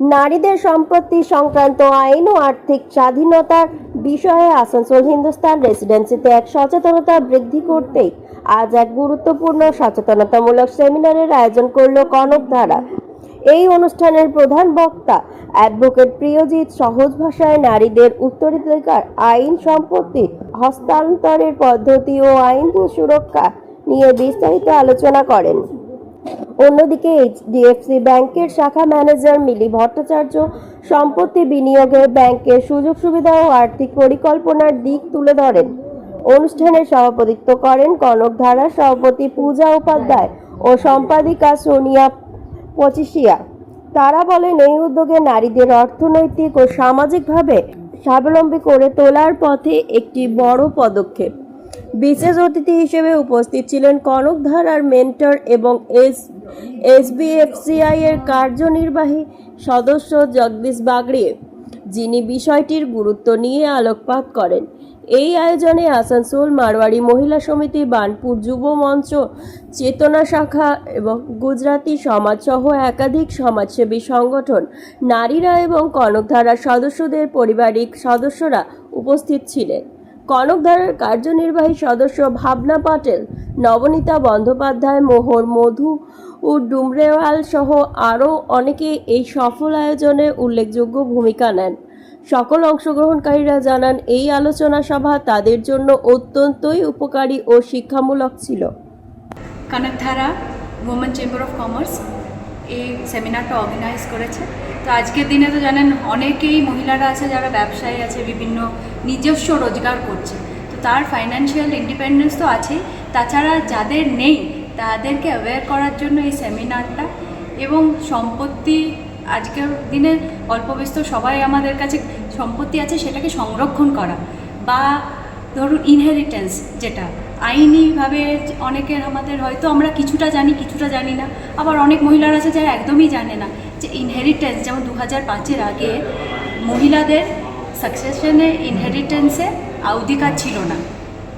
নারীদের সম্পত্তি সংক্রান্ত আইন ও আর্থিক স্বাধীনতার বিষয়ে আসানসোল হিন্দুস্তান রেসিডেন্সিতে এক সচেতনতা বৃদ্ধি করতেই আজ এক গুরুত্বপূর্ণ সচেতনতামূলক সেমিনারের আয়োজন করল কনক ধারা। এই অনুষ্ঠানের প্রধান বক্তা অ্যাডভোকেট প্রিয়জিৎ সহজ ভাষায় নারীদের উত্তরাধিকার, আইন সম্পত্তি, হস্তান্তরের পদ্ধতি ও আইন সুরক্ষা নিয়ে বিস্তারিত আলোচনা করেন। অন্যদিকে এইচডিএফসি ব্যাংকের শাখা ম্যানেজার মিলি ভট্টাচার্য সম্পত্তি বিনিয়োগে ব্যাংকের সুযোগ সুবিধা ও আর্থিক পরিকল্পনার দিক তুলে ধরেন। অনুষ্ঠানে সভাপতিত্ব করেন কনক ধারা, সভাপতি পূজা উপাধ্যায় ও সম্পাদিকা সোনিয়া পচিশিয়া। তারা বলেন, এই উদ্যোগে নারীদের অর্থনৈতিক ও সামাজিকভাবে স্বাবলম্বী করে তোলার পথে একটি বড় পদক্ষেপ। বিশেষ অতিথি হিসেবে উপস্থিত ছিলেন কনক ধারার মেন্টর এবং এস এসবিএফসিআই এর কার্যনির্বাহী সদস্য জগদীশ বাগড়িয়ে যিনি বিষয়টির গুরুত্ব নিয়ে আলোকপাত করেন। এই আয়োজনে আসানসোল মারওয়াড়ি মহিলা সমিতি বানপুর যুব মঞ্চ, চেতনা শাখা এবং গুজরাটি সমাজসহ একাধিক সমাজসেবী সংগঠন, নারীরা এবং কনকধারার সদস্যদের পারিবারিক সদস্যরা উপস্থিত ছিলেন। কনকধারার কার্যনির্বাহী সদস্য ভাবনা পাটেল, নবনীতা বন্দ্যোপাধ্যায়, মোহর মধু ও ডুমরেওয়াল সহ আরও অনেকে এই সফল আয়োজনে উল্লেখযোগ্য ভূমিকা নেন। সকল অংশগ্রহণকারীরা জানান, এই আলোচনা সভা তাদের জন্য অত্যন্তই উপকারী ও শিক্ষামূলক ছিল। Kanakdhara women chamber of commerce এই সেমিনারটা অর্গানাইজ করেছে। তো আজকের দিনে তো জানেন, অনেকেই মহিলারা আছে, যারা ব্যবসায়ী আছে, বিভিন্ন নিজস্ব রোজগার করছে। তো তার ফাইন্যান্সিয়াল ইন্ডিপেন্ডেন্স তো আছেই। তাছাড়া যাদের নেই, তাদেরকে অ্যাওয়্যার করার জন্য এই সেমিনারটা এবং সম্পত্তি আজকের দিনে অল্প বিস্তর সবাই আমাদের কাছে সম্পত্তি আছে, সেটাকে সংরক্ষণ করা বা ধরুন ইনহেরিটেন্স যেটা, আইনিভাবে অনেকের আমাদের হয়তো আমরা কিছুটা জানি কিছুটা জানি না। আবার অনেক মহিলারা আছে যারা একদমই জানে না যে ইনহেরিটেন্স যেমন দু হাজার পাঁচের আগে মহিলাদের সাকসেশনে ইনহেরিটেন্সে অধিকার ছিল না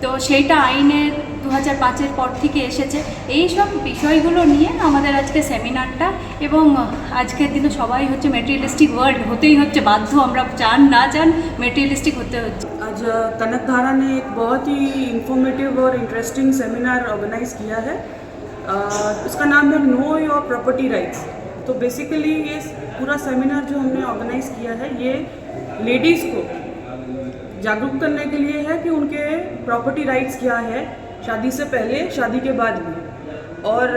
তো সেইটা আইনের দু হাজার পাঁচের পর থেকে এসেছে এই সব বিষয়গুলো নিয়ে আমাদের আজকে সেমিনারটা এবং আজকের দিনে সবাই হচ্ছে মেটেরিয়ালিস্টিক ওয়ার্ল্ড হতেই হচ্ছে বাধ্য আমরা চান না চান মেটেরিয়ালিস্টিক হতে হচ্ছে आज कनक धारा ने एक बहुत ही इंफॉर्मेटिव और इंटरेस्टिंग सेमिनार ऑर्गेनाइज किया है अ, उसका नाम है नो योर प्रॉपर्टी राइट्स तो बेसिकली ये पूरा सेमिनार जो हमने ऑर्गेनाइज किया है ये लेडीज़ को जागरूक करने के लिए है कि उनके प्रॉपर्टी राइट्स क्या है, शादी से पहले, शादी के बाद भी। और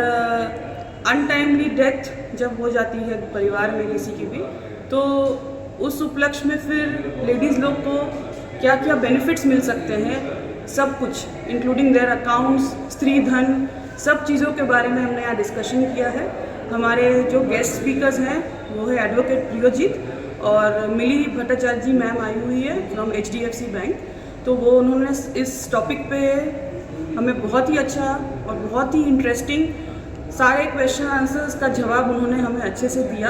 अनटाइमली डेथ जब हो जाती है परिवार में किसी की भी तो उस उपलक्ष्य में फिर लेडीज़ लोग को क्या क्या बेनिफिट्स मिल सकते हैं, सब कुछ इंक्लूडिंग देयर अकाउंट्स स्त्री धन, सब चीज़ों के बारे में हमने यहाँ डिस्कशन किया है। हमारे जो गेस्ट स्पीकर्स हैं, वो है एडवोकेट प्रियोजीत और मिली भट्टाचार्य जी मैम आई हुई है from H D F C bank. तो वो उन्होंने इस टॉपिक पे हमें बहुत ही अच्छा और बहुत ही इंटरेस्टिंग सारे क्वेश्चन आंसर्स का जवाब उन्होंने हमें अच्छे से दिया।